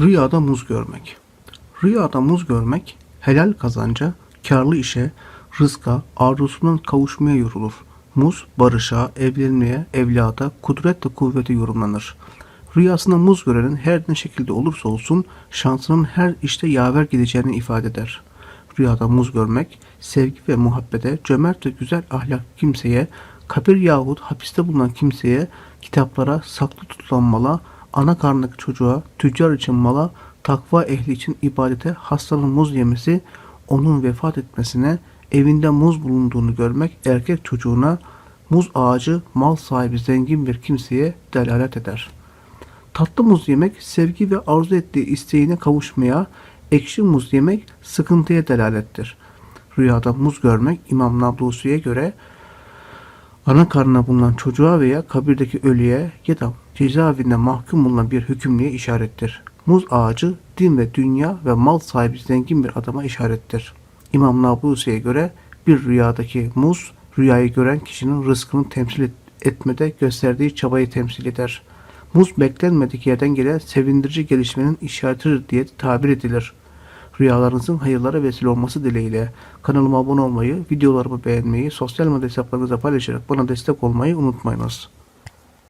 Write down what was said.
Rüyada muz görmek. Rüyada muz görmek helal kazanca, karlı işe, rızka, arzusundan kavuşmaya yorulur. Muz barışa, evlenmeye, evlada, kudret ve kuvvete yorumlanır. Rüyasında muz görenin her ne şekilde olursa olsun şansının her işte yaver gideceğini ifade eder. Rüyada muz görmek, sevgi ve muhabbete, cömert ve güzel ahlak kimseye, kabir yahut hapiste bulunan kimseye, kitaplara, saklı tutulan mala, ana karnındaki çocuğa, tüccar için mala, takva ehli için ibadete, hastanın muz yemesi, onun vefat etmesine, evinde muz bulunduğunu görmek, erkek çocuğuna, muz ağacı, mal sahibi zengin bir kimseye delalet eder.'' Tatlı muz yemek sevgi ve arzu ettiği isteğine kavuşmaya, ekşi muz yemek sıkıntıya delalettir. Rüyada muz görmek İmam Nablusi'ye göre ana karnına bulunan çocuğa veya kabirdeki ölüye ya da cezaevinde mahkum bulunan bir hükümlüye işarettir. Muz ağacı din ve dünya ve mal sahibi zengin bir adama işarettir. İmam Nablusi'ye göre bir rüyadaki muz rüyayı gören kişinin rızkını temsil et- etmede gösterdiği çabayı temsil eder. Muz beklenmedik yerden gelen sevindirici gelişmenin işaretidir diye tabir edilir. Rüyalarınızın hayırlara vesile olması dileğiyle kanalıma abone olmayı, videolarımı beğenmeyi, sosyal medya hesaplarınıza paylaşarak bana destek olmayı unutmayınız.